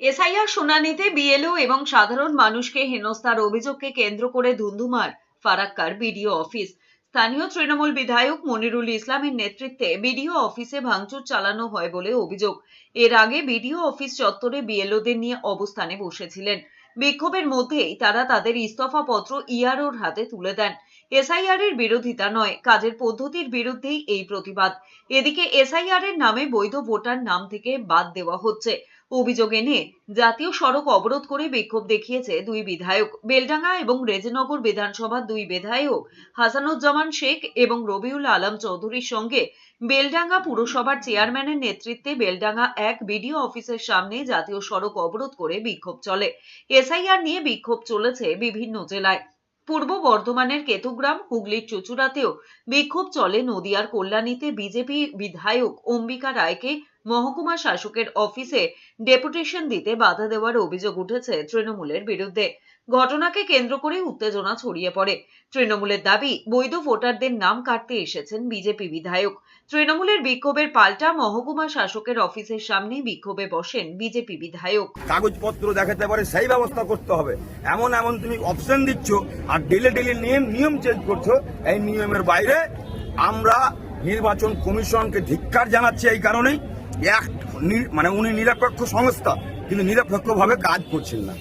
SIR শুনানিতে BLO এবং সাধারণ মানুষকে হেনস্থার অভিযোগকে কেন্দ্র করে ধুন্ধুমার ফারাক্কার বিডিও অফিস। স্থানীয় তৃণমূল বিধায়ক মনিরুল ইসলামের নেতৃত্বে বিডিও অফিসে ভাঙচুর চালানো হয় বলে অভিযোগ। এর আগে বিডিও অফিস চত্বরে বিএলওদের নিয়ে অবস্থানে বসেছিলেন। বিক্ষোভের মধ্যেই তারা তাদের ইস্তফাপত্র ইআরওর হাতে তুলে দেন। এসআইআর এর বিরোধিতা নয়, কাজের পদ্ধতির বিরুদ্ধেই এই প্রতিবাদ। এদিকে এসআইআর এর নামে বৈধ ভোটার নাম থেকে বাদ দেওয়া হচ্ছে। অভিযোগ এনে জাতীয় সড়ক অবরোধ করে বিক্ষোভ দেখিয়েছে দুই বিধায়ক। বেলডাঙ্গা এবং রেজনগর বিধানসভার দুই বিধায়ক হাসানুজ্জামান শেখ এবং রবিউল আলম চৌধুরীর সঙ্গে বেলডাঙ্গা পুরসভার চেয়ারম্যানের নেতৃত্বে বেলডাঙ্গা এক বিডিও অফিসের সামনে জাতীয় সড়ক অবরোধ করে বিক্ষোভ চলে। এসআইআর নিয়ে বিক্ষোভ চলেছে বিভিন্ন জেলায়। পূর্ব বর্ধমানের কেতুগ্রাম, হুগলির চুচুড়াতেও বিক্ষোভ চলে নদিয়ার কল্যাণীতে বিজেপি বিধায়ক অম্বিকা রায়কে মহকুমা শাসকের অফিসে ডেপুটেশন দিতে বাধা দেওয়ার অভিযোগ উঠেছে তৃণমূলের বিরুদ্ধে। ঘটনাকে কেন্দ্র করে উত্তেজনা ছড়িয়ে পড়ে। তৃণমূলের দাবি, বৈধ ভোটারদের নাম কাটতে এসেছেন বিজেপি বিধায়ক। তৃণমূলের বিক্ষোভের পাল্টা মহকুমা শাসকের অফিসের সামনে বিক্ষোভে বসেন বিজেপি বিধায়ক। কাগজপত্র দেখাতে পারে সেই ব্যবস্থা করতে হবে। এমন এমন তুমি অপশন দিচ্ছ আর ডেলে ডেলে নিয়ম নিয়ম চেঞ্জ করছ, এই নিয়মের বাইরে আমরা নির্বাচন কমিশনকে ধিক্কার জানাচ্ছি এই কারণেই। এক মানে উনি নিরপেক্ষ সংস্থা কিন্তু নিরপেক্ষভাবে কাজ করছেন না।